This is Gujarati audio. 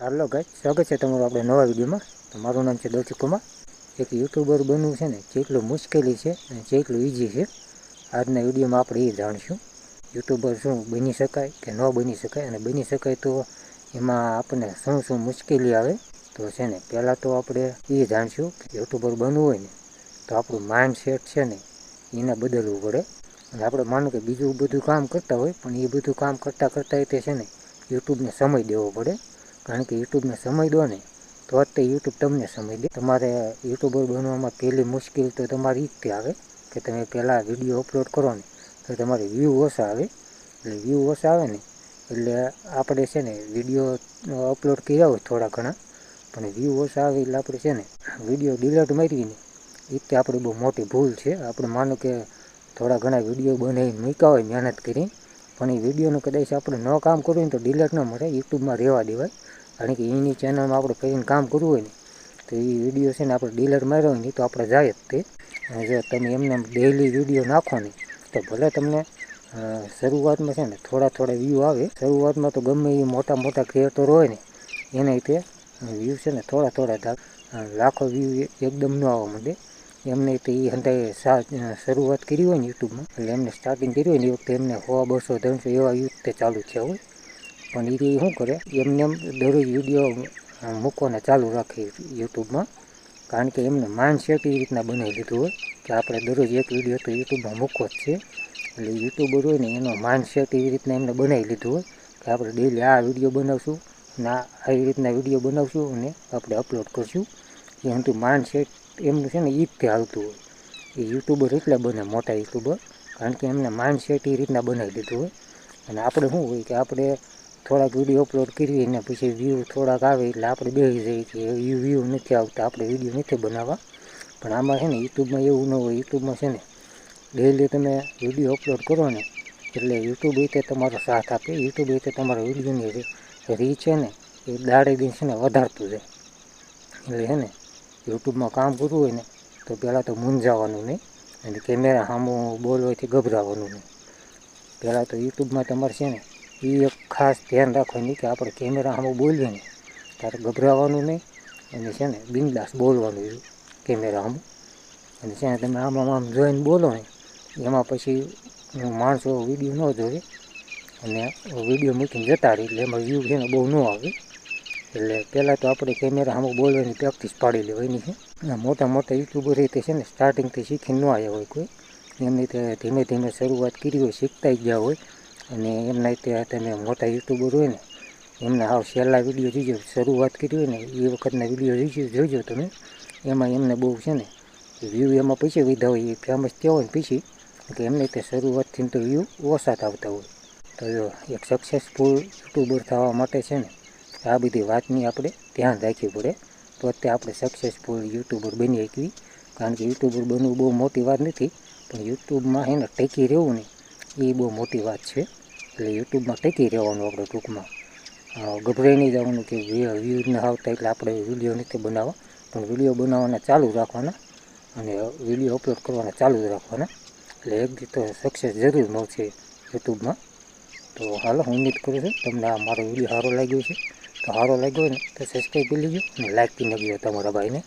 હાલો ગાય સ્વાગત છે તમારું આપણે નવા વિડીયોમાં. તો મારું નામ છે દોચી એક યુટ્યુબર બનવું છે ને, જેટલું મુશ્કેલી છે અને જેટલું ઇઝી છે, આજના વિડીયોમાં આપણે એ જાણીશું. યુટ્યુબર શું બની શકાય કે ન બની શકાય? અને બની શકાય તો એમાં આપણને શું શું મુશ્કેલી આવે? તો છે ને, પહેલાં તો આપણે એ જાણીશું કે યુટ્યુબર બનવું હોય ને, તો આપણું માઇન્ડ સેટ છે ને, એને બદલવું પડે. અને આપણે માનો કે બીજું બધું કામ કરતા હોય, પણ એ બધું કામ કરતાં કરતાં તે છે ને યુટ્યુબને સમય દેવો પડે. કારણ કે યુટ્યુબને સમય દો ને, તો જ તે યુટ્યુબ તમને સમય દે. તમારે યુટ્યુબર બનવામાં પહેલી મુશ્કેલ તો તમારી જ આવે, કે તમે પહેલાં વીડિયો અપલોડ કરો ને, તો તમારે વ્યૂ ઓછા આવે. એટલે વ્યૂ ઓછા આવે ને, એટલે આપણે છે ને વીડિયો અપલોડ કર્યા હોય થોડા ઘણા, પણ વ્યૂ ઓછા આવે એટલે આપણે છે ને વીડિયો ડિલેટ મારીને એ તે આપણી બહુ મોટી ભૂલ છે. આપણે માનો કે થોડા ઘણા વીડિયો બનાવીને મૂક્યા હોય મહેનત કરી પણ એ વિડીયોનું કદાચ આપણે ન કામ કરવું હોય તો ડિલેટ ન મળે, યુટ્યુબમાં રહેવા દેવાય. કારણ કે એની ચેનલમાં આપણે કરીને કામ કરવું હોય ને, તો એ વીડિયો છે ને આપણે ડિલેટ માર્યો હોય ને, તો આપણે જાય જ તે. જો તમે એમને ડેઈલી વીડિયો નાખો ને, તો ભલે તમને શરૂઆતમાં છે ને થોડા થોડા વ્યૂ આવે. શરૂઆતમાં તો ગમે એ મોટા મોટા ક્રિએટર હોય ને એને રીતે વ્યૂ છે ને થોડા થોડા લાખો વ્યૂ એકદમ ન આવવા માંડે. એમને તો એ હંતાએ શરૂઆત કરી હોય ને યુટ્યુબમાં. એટલે એમને સ્ટાર્ટિંગ કરી હોય ને એ વખતે એમને સો, બસો, ત્રણસો એવા યુથ તે ચાલુ થયા હોય. પણ એ શું કરે? એમને એમ દરરોજ વીડિયો મૂકવાના ચાલુ રાખે યુટ્યુબમાં. કારણ કે એમને માઇન્ડસેટ એ રીતના બનાવી લીધું હોય. કે આપણે દરરોજ એક વીડિયો તો યુટ્યુબમાં મૂકવો જ છે. એટલે યુટ્યુબર હોય ને એનો માઇન્ડસેટ એવી રીતના એમને બનાવી લીધું હોય. કે આપણે ડેલી આ વીડિયો બનાવશું ના આવી રીતના વીડિયો બનાવશું અને આપણે અપલોડ કરશું. એ અંતુ માઇન્ડસેટ એમનું છે ને એ જ તે હાલતું હોય. એ યુટ્યુબર એટલા બને, મોટા યુટ્યુબર, કારણ કે એમને માઇન્ડસેટ એ રીતના બનાવી દીધું હોય. અને આપણે શું હોય કે આપણે થોડાક વીડિયો અપલોડ કરીએ ને પછી વ્યૂ થોડાક આવે એટલે આપણે બેસી જઈએ કે વ્યૂ વ્યૂ નથી આવતા, આપણે વીડિયો નથી બનાવવા. પણ આમાં છે ને યુટ્યુબમાં એવું ન હોય. યુટ્યુબમાં છે ને ડેલી તમે વીડિયો અપલોડ કરો ને એટલે યુટ્યુબ રીતે તમારો સાથ આપે. યુટ્યુબ રીતે તમારા વિડીયોની રીચ છે ને એ દાડે છે ને વધારતું જાય. એટલે છે ને યુટ્યુબમાં કામ કરવું હોય ને, તો પહેલાં તો મૂંઝાવાનું નહીં. અને કેમેરા સામું બોલવાથી ગભરાવાનું નહીં. પહેલાં તો યુટ્યુબમાં તમારે છે ને એ એક ખાસ ધ્યાન રાખવાનું કે આપણે કેમેરા સામો બોલીએ ને, ત્યારે ગભરાવાનું નહીં. અને છે ને, બિંદાસ બોલવાનું કેમેરા સામો અને છે ને, તમે આમ આમ જોઈને બોલો ને, એમાં પછી માણસો વીડિયો ન જોવે. અને વીડિયો મૂકીને જતા રહે, એટલે એમાં વ્યૂ છે ને બહુ ન આવે. એટલે પહેલાં તો આપણે કેમેરા સામું બોલવાની પ્રેક્ટિસ પાડી લેવાની છે મોટા મોટા યુટ્યુબર રીતે છે ને સ્ટાર્ટિંગથી શીખીને ન આવ્યા હોય કોઈ. એમની રીતે ધીમે ધીમે શરૂઆત કરી હોય શીખતા ગયા હોય. અને એમના રીતે તમે મોટા યુટ્યુબર હોય ને, એમને હાવ છેલ્લા વીડિયો જોજો, શરૂઆત કરી હોય ને, એ વખતના વીડિયો જોજો જોજો તમે. એમાં એમને બહુ છે ને વ્યૂ એમાં પછી વિધા હોય, એ ફેમસ થયા હોય ને પછી, કે એમને તે શરૂઆતથી તો વ્યૂ ઓછા આવતા હોય. તો એક સક્સેસફુલ યુટ્યુબર થવા માટે છે ને આ બધી વાતની આપણે ધ્યાન રાખવી પડે. તો અત્યારે આપણે સક્સેસફુલ યુટ્યુબર બની શકીએ. કારણ કે યુટ્યુબર બનવું બહુ મોટી વાત નથી, પણ યુટ્યુબમાં એને ટેકી રહેવું ને એ બહુ મોટી વાત છે. એટલે યુટ્યુબમાં ટેકી રહેવાનું આપણે ટૂંકમાં. ગભરાઈ નહીં જવાનું કે વ્યૂઝ ન આવતા એટલે આપણે વીડિયો નથી બનાવવા. પણ વીડિયો બનાવવાના ચાલુ રાખવાના અને વીડિયો અપલોડ કરવાના ચાલુ જ રાખવાના. એટલે એક દી તો સક્સેસ જરૂર મળશે યુટ્યુબમાં તો હાલો, હું ઉમ્મીદ કરું છું. તમને આ મારો વીડિયો સારો લાગ્યો છે. તો સારો લાગ્યો હોય ને, તો સબસ્ક્રાઈબ કરી લેજો અને લાઈક કરી નાખજો તમારા ભાઈને.